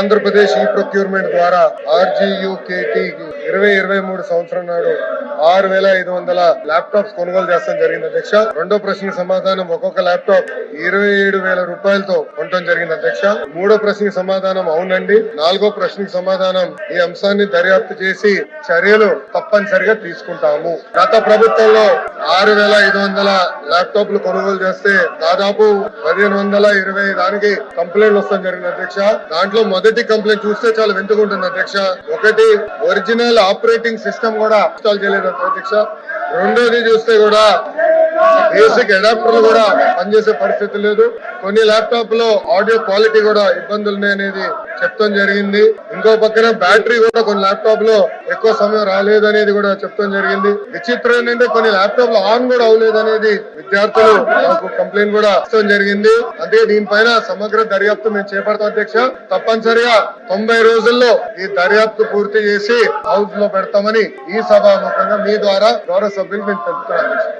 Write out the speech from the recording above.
ఆంధ్రప్రదేశ్ ఈ ప్రొక్యూర్మెంట్ ద్వారా ఆర్జీయుకేటి ఇరవై ఇరవై మూడు సంవత్సరం నాడు ఆరు వేల ఐదు వందల ల్యాప్టాప్స్ కొనుగోలు చేస్తాం జరిగింది అధ్యక్ష. రెండో ప్రశ్నకి సమాధానం ఒక్కొక్క ల్యాప్టాప్ ఇరవై ఏడు వేల రూపాయలతో కొనటం జరిగింది అధ్యక్ష. మూడో ప్రశ్నకి సమాధానం అవునండి. నాలుగో ప్రశ్నకి సమాధానం ఈ అంశాన్ని దర్యాప్తు చేసి చర్యలు తప్పనిసరిగా తీసుకుంటాము. గత ప్రభుత్వంలో ఆరు వేల ఐదు వందల ల్యాప్టాప్లు కొనుగోలు చేస్తే దాదాపు పదిహేను వందల ఇరవై దానికి కంప్లైంట్లు వస్తాం జరిగింది అధ్యక్ష. దాంట్లో మొదటి కంప్లైంట్ చూస్తే చాలా వింతకుంటుంది అధ్యక్ష. ఒకటి ఒరిజినల్ ఆపరేటింగ్ సిస్టమ్ కూడా ఇన్స్టాల్ చేయలేదు అధ్యక్ష. రెండోది చూస్తే కూడా బేసిక్ అడాప్టర్లు కూడా పనిచేసే పరిస్థితి లేదు. కొన్ని ల్యాప్టాప్లో ఆడియో క్వాలిటీ కూడా ఇబ్బందులు ఉన్నాయనేది చెప్తాం జరిగింది. ఇంకో పక్కన బ్యాటరీ కూడా కొన్ని ల్యాప్టాప్లో ఎక్కువ సమయం రాలేదు అనేది కూడా చెప్తాం జరిగింది. విచిత్రం ఏంటంటే కొన్ని ల్యాప్టాప్లో ఆన్ కూడా అవ్వలేదు అనేది విద్యార్థులు నాకు కంప్లైంట్ కూడా ఇస్తాం జరిగింది. అంటే దీనిపైన సమగ్ర దర్యాప్తు మేము చేపడతాం అధ్యక్ష. తప్పనిసరిగా తొంభై రోజుల్లో ఈ దర్యాప్తు పూర్తి చేసి హౌస్లో పెడతామని ఈ సభాముఖంగా మీ ద్వారా గౌరవ సభ్యులు మేము తెలుపుతున్నాం అధ్యక్ష.